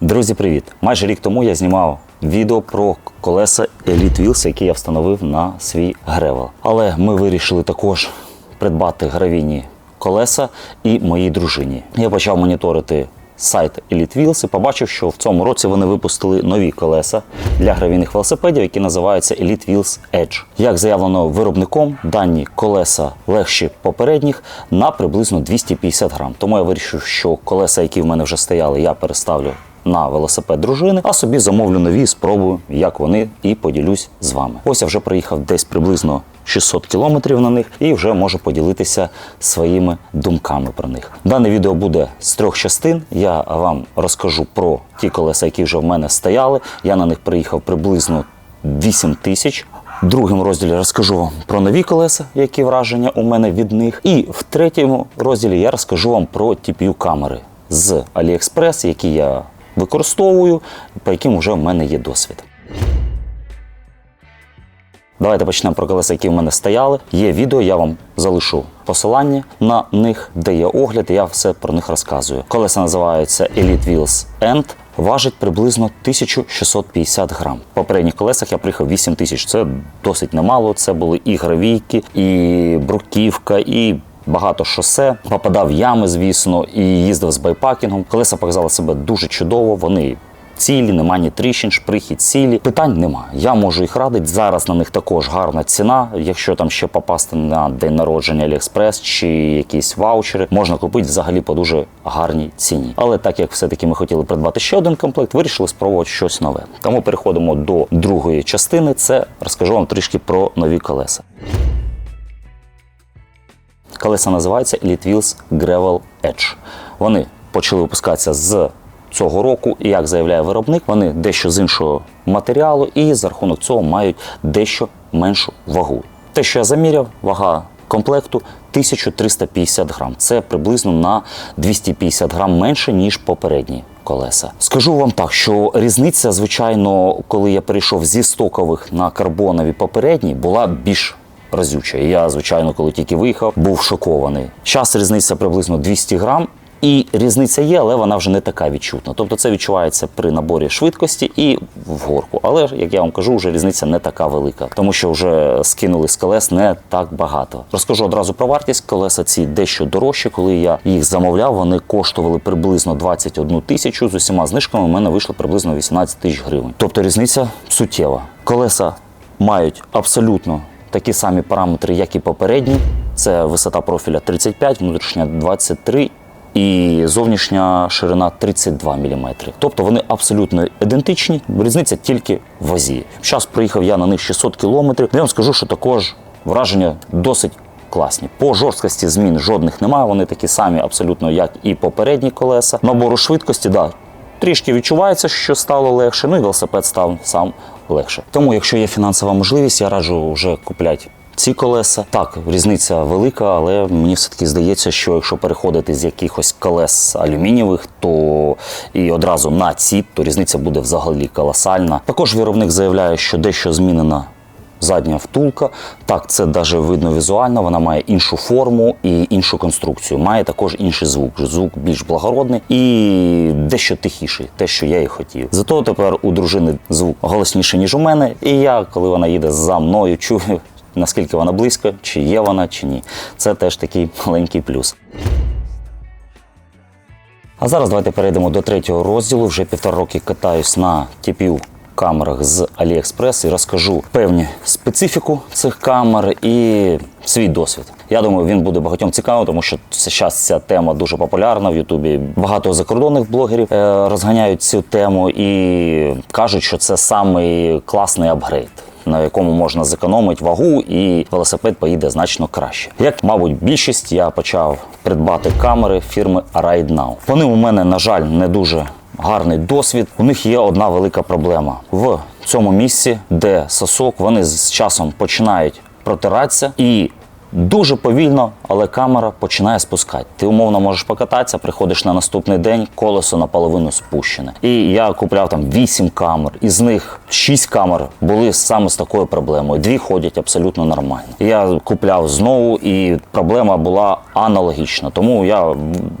Друзі, привіт! Майже рік тому я знімав відео про колеса Elite Wheels, які я встановив на свій гревел. Але ми вирішили також придбати гравійні колеса і моїй дружині. Я почав моніторити сайт Elite Wheels і побачив, що в цьому році вони випустили нові колеса для гравійних велосипедів, які називаються Elite Wheels Edge. Як заявлено виробником, дані колеса легші попередніх на приблизно 250 грам. Тому я вирішив, що колеса, які в мене вже стояли, я переставлю на велосипед дружини, а собі замовлю нові, спробую, як вони, і поділюсь з вами. Ось я вже приїхав десь приблизно 600 кілометрів на них і вже можу поділитися своїми думками про них. Дане відео буде з трьох частин. Я вам розкажу про ті колеса, які вже в мене стояли. Я на них приїхав приблизно 8 тисяч. В другому розділі розкажу вам про нові колеса, які враження у мене від них. І в третьому розділі я розкажу вам про TPU камери з AliExpress, які я використовую, по яким вже в мене є досвід. Давайте почнемо про колеса, які в мене стояли. Є відео, я вам залишу посилання на них, де є огляд, і я все про них розказую. Колеса називаються Elite Wheels End. Важить приблизно 1650 грам. В попередніх колесах я приїхав 8 тисяч. Це досить немало. Це були і гравійки, і бруківка, і багато шосе. Попадав в ями, звісно, і їздив з байпакінгом. Колеса показали себе дуже чудово. Вони цілі, нема ні тріщин, шприхи цілі. Питань нема. Я можу їх радити. Зараз на них також гарна ціна. Якщо там ще попасти на день народження Аліекспрес чи якісь ваучери, можна купити взагалі по дуже гарній ціні. Але так як все-таки ми хотіли придбати ще один комплект, вирішили спробувати щось нове. Тому переходимо до другої частини. Це розкажу вам трішки про нові колеса. Колеса називаються Elite Wheels Gravel Edge. Вони почали випускатися з цього року, і як заявляє виробник, вони дещо з іншого матеріалу і за рахунок цього мають дещо меншу вагу. Те, що я заміряв, вага комплекту 1350 грам. Це приблизно на 250 грам менше, ніж попередні колеса. Скажу вам так, що різниця, звичайно, коли я перейшов зі стокових на карбонові попередні, була більш разюча. І Я, звичайно, коли тільки виїхав, був шокований. Зараз різниця приблизно 200 грам. І різниця є, але вона вже не така відчутна. Тобто це відчувається при наборі швидкості і в горку. Але як я вам кажу, вже різниця не така велика, тому що вже скинули з колес не так багато. Розкажу одразу про вартість. Колеса ці дещо дорожчі. Коли я їх замовляв, вони коштували приблизно 21 тисячу. З усіма знижками у мене вийшло приблизно 18 тисяч гривень. Тобто різниця суттєва. Колеса мають абсолютно такі самі параметри, як і попередні. Це висота профіля 35, внутрішня 23 і зовнішня ширина 32 мм. Тобто вони абсолютно ідентичні, різниця тільки в вазі. Зараз приїхав я на них 600 км. Я вам скажу, що також враження досить класні. По жорсткості змін жодних немає. Вони такі самі, абсолютно, як і попередні колеса. Набору швидкості, да, трішки відчувається, що стало легше. Ну і велосипед став сам легше. Тому, якщо є фінансова можливість, я раджу вже купляти ці колеса. Так, різниця велика, але мені все-таки здається, що якщо переходити з якихось колес алюмінієвих, то і одразу на ці, то різниця буде взагалі колосальна. Також виробник заявляє, що дещо змінена. Задня втулка, так це навіть видно візуально. Вона має іншу форму і іншу конструкцію. Має також інший звук. Звук більш благородний і дещо тихіший, те, що я і хотів. Зато тепер у дружини звук голосніший, ніж у мене. І я, коли вона їде за мною, чую наскільки вона близько, чи є вона, чи ні. Це теж такий маленький плюс. А зараз давайте перейдемо до третього розділу. Вже півтора роки катаюсь на TPU камерах з AliExpress і розкажу певні специфіку цих камер і свій досвід. Я думаю, він буде багатьом цікавим, тому що зараз ця тема дуже популярна в Ютубі. Багато закордонних блогерів е, розганяють цю тему і кажуть, що це самий класний апгрейд на якому можна зекономити вагу, і велосипед поїде значно краще. Як, мабуть, більшість я почав придбати камери фірми Ride Now. Вони у мене, на жаль, не дуже гарний досвід. У них є одна велика проблема в цьому місці, де сосок, вони з часом починають протиратися і. Дуже повільно, але камера починає спускати. Ти умовно можеш покататися, приходиш на наступний день, колесо наполовину спущене. І я купляв там 8 камер, із них 6 камер були саме з такою проблемою. Дві ходять абсолютно нормально. Я купляв знову, і проблема була аналогічна. Тому я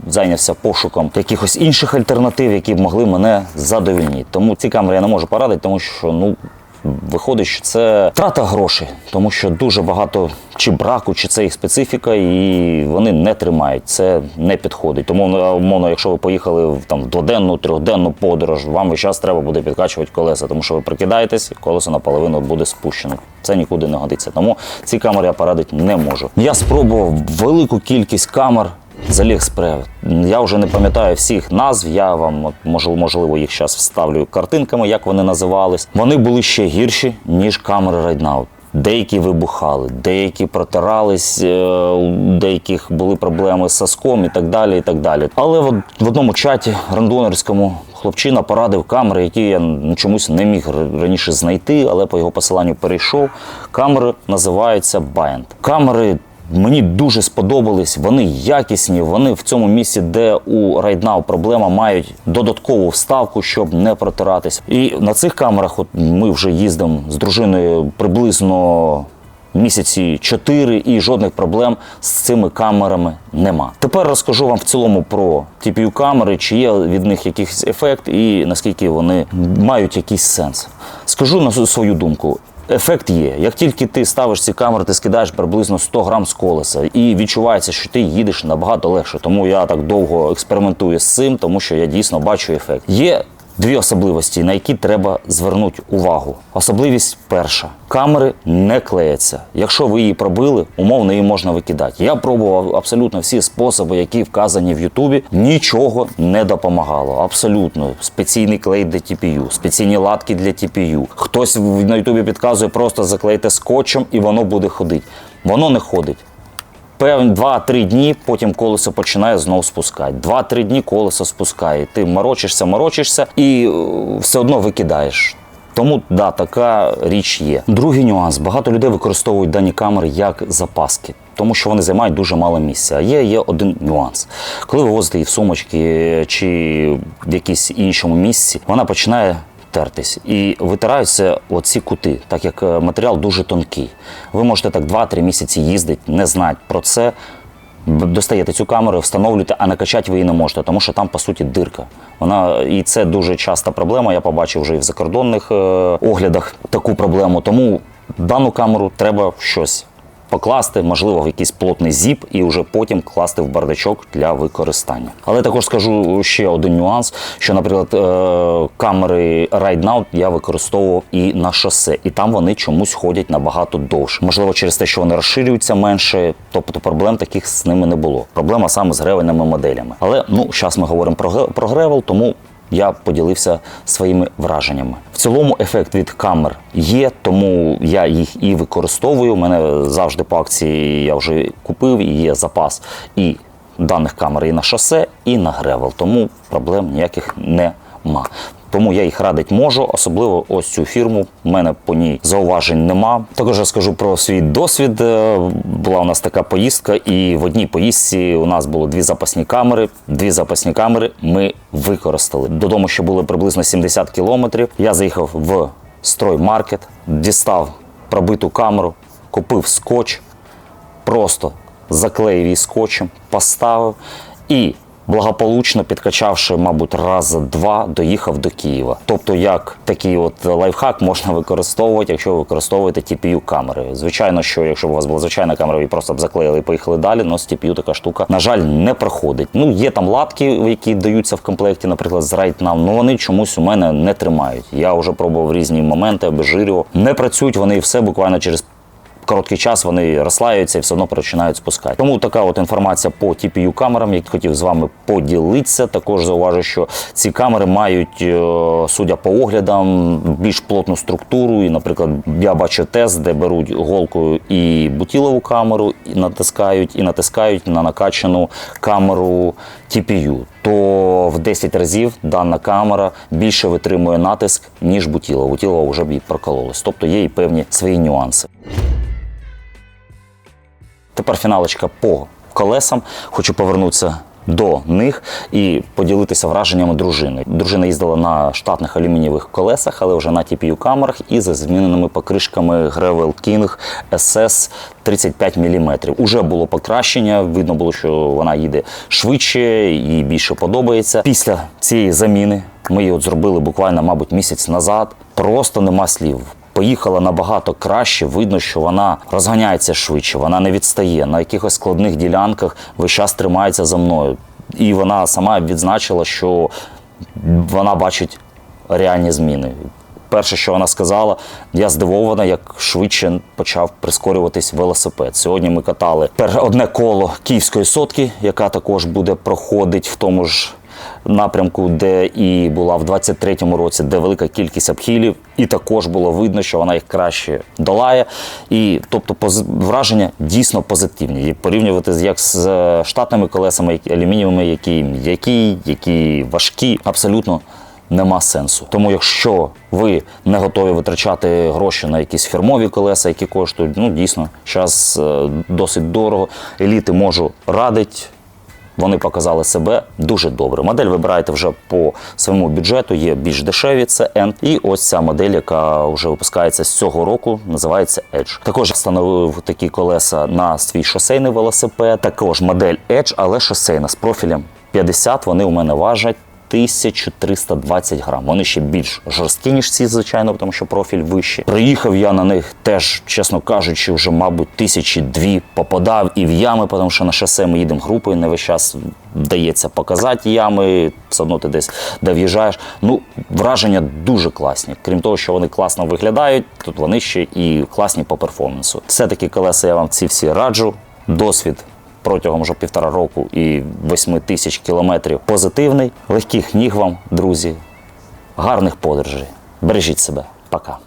зайнявся пошуком якихось інших альтернатив, які б могли мене задовільнити. Тому ці камери я не можу порадити, тому що ну. Виходить, що це трата грошей, тому що дуже багато чи браку, чи це їх специфіка, і вони не тримають. Це не підходить. Тому ну, умовно, якщо ви поїхали в там дводенну, трьохденну подорож, вам весь час треба буде підкачувати колеса, тому що ви прикидаєтесь, колесо наполовину буде спущено. Це нікуди не годиться. Тому ці камери я порадити не можу. Я спробував велику кількість камер з AliExpress. Я вже не пам'ятаю всіх назв. Я вам от, можливо, їх зараз вставлю картинками, як вони називались. Вони були ще гірші, ніж камери Now. Деякі вибухали, деякі протирались, е, у деяких були проблеми з соском і так далі. і так далі. Але в одному чаті рандонерському хлопчина порадив камери, які я чомусь не міг раніше знайти, але по його посиланню перейшов. Камери називаються Bind. Камери Мені дуже сподобались, вони якісні. Вони в цьому місці, де у Now проблема, мають додаткову вставку, щоб не протиратись. І на цих камерах, от ми вже їздимо з дружиною приблизно місяці 4 і жодних проблем з цими камерами нема. Тепер розкажу вам в цілому про TPU камери, чи є від них якийсь ефект і наскільки вони мають якийсь сенс. Скажу на свою думку. Ефект є. Як тільки ти ставиш ці камери, ти скидаєш приблизно 100 грам з колеса, і відчувається, що ти їдеш набагато легше. Тому я так довго експериментую з цим, тому що я дійсно бачу ефект. Є дві особливості, на які треба звернути увагу. Особливість перша: камери не клеяться. Якщо ви її пробили, умовно її можна викидати. Я пробував абсолютно всі способи, які вказані в Ютубі. Нічого не допомагало. Абсолютно спеційний клей для TPU, спеційні латки для TPU. Хтось на Ютубі підказує, просто заклейте скотчем і воно буде ходити. Воно не ходить. Певні 2-3 дні, потім колесо починає знову спускати. 2-3 дні колесо спускає. Ти морочишся, морочишся і е, все одно викидаєш. Тому да, така річ є. Другий нюанс: багато людей використовують дані камери як запаски. Тому що вони займають дуже мало місця. А є, є один нюанс. Коли ви возите її в сумочки чи в якійсь іншому місці, вона починає тертись і витираються оці кути, так як е, матеріал дуже тонкий. Ви можете так 2-3 місяці їздити, не знати про це. Достаєте цю камеру, встановлюєте, а накачати ви її не можете, тому що там по суті дирка. Вона і це дуже часта проблема. Я побачив вже і в закордонних е, оглядах таку проблему. Тому дану камеру треба щось покласти, можливо, в якийсь плотний зіп, і вже потім класти в бардачок для використання. Але також скажу ще один нюанс: що, наприклад, е, камери Ride Now я використовував і на шосе, і там вони чомусь ходять набагато довше. Можливо, через те, що вони розширюються менше, тобто проблем таких з ними не було. Проблема саме з гревельними моделями. Але ну, зараз ми говоримо про, про гревел, тому я поділився своїми враженнями. В цілому ефект від камер є, тому я їх і використовую. У мене завжди по акції я вже купив, і є запас і даних камер і на шосе, і на гревел. Тому проблем ніяких нема. Тому я їх радити можу, особливо ось цю фірму. У мене по ній зауважень нема. Також розкажу про свій досвід. Е, Була у нас така поїздка, і в одній поїздці у нас було дві запасні камери. Дві запасні камери ми використали. Додому ще було приблизно 70 кілометрів. Я заїхав в строймаркет, дістав пробиту камеру, купив скотч, просто заклеїв її скотчем, поставив і благополучно підкачавши, мабуть, раз два, доїхав до Києва. Тобто, як такий от лайфхак можна використовувати, якщо ви використовуєте TPU камери. Звичайно, що якщо б у вас була звичайна камера, ви просто б заклеїли і поїхали далі, але з TPU така штука, на жаль, не проходить. Ну, є там латки, які даються в комплекті, наприклад, з Now, але вони чомусь у мене не тримають. Я вже пробував різні моменти, обезжирював. Не працюють вони і все буквально через короткий час вони розслаюються і все одно починають спускати. Тому така от інформація по TPU камерам, які хотів з вами поділитися. Також зауважу, що ці камери мають, е, судя по оглядам, більш плотну структуру. І, наприклад, я бачив тест, де беруть голкою і бутілову камеру, і натискають, і натискають на накачану камеру TPU. То в 10 разів дана камера більше витримує натиск, ніж бутілова. Бутілова вже б їй прокололась. Тобто є і певні свої нюанси. Тепер по колесам. Хочу повернутися до них і поділитися враженнями дружини. Дружина їздила на штатних алюмінієвих колесах, але вже на TPU камерах і за зміненими покришками Gravel King SS 35 мм. Уже було покращення. Видно було, що вона їде швидше, їй більше подобається. Після цієї заміни ми її от зробили буквально, мабуть, місяць назад. Просто нема слів. Поїхала набагато краще. Видно, що вона розганяється швидше, вона не відстає. На якихось складних ділянках весь час тримається за мною. І вона сама відзначила, що вона бачить реальні зміни. Перше, що вона сказала, я здивована, як швидше почав прискорюватись велосипед. Сьогодні ми катали одне коло Київської сотки, яка також буде проходить в тому ж напрямку, де і була в 23-му році, де велика кількість обхилів, і також було видно, що вона їх краще долає. І тобто пози- враження дійсно позитивні. І порівнювати як з е, штатними колесами, які- алюмінієвими, які м'які, які важкі, абсолютно нема сенсу. Тому, якщо ви не готові витрачати гроші на якісь фірмові колеса, які коштують, ну дійсно, зараз досить дорого. Еліти можу радити. Вони показали себе дуже добре. Модель вибираєте вже по своєму бюджету, є більш дешеві, це N. І ось ця модель, яка вже випускається з цього року, називається Edge. Також встановив такі колеса на свій шосейний велосипед. Також модель Edge, але шосейна з профілем 50. Вони у мене важать. 1320 грам. Вони ще більш жорсткі, ніж ці, звичайно, тому що профіль вищий. Приїхав я на них теж, чесно кажучи, вже, мабуть, тисячі дві попадав і в ями, тому що на шосе ми їдемо групою, не весь час вдається показати ями, все одно ти десь де в'їжджаєш. Ну, враження дуже класні. Крім того, що вони класно виглядають, тут вони ще і класні по перформансу. Все-таки колеса я вам ці всі раджу. Досвід протягом вже півтора року і восьми тисяч кілометрів позитивний. Легких ніг вам, друзі, гарних подорожей. Бережіть себе. Пока.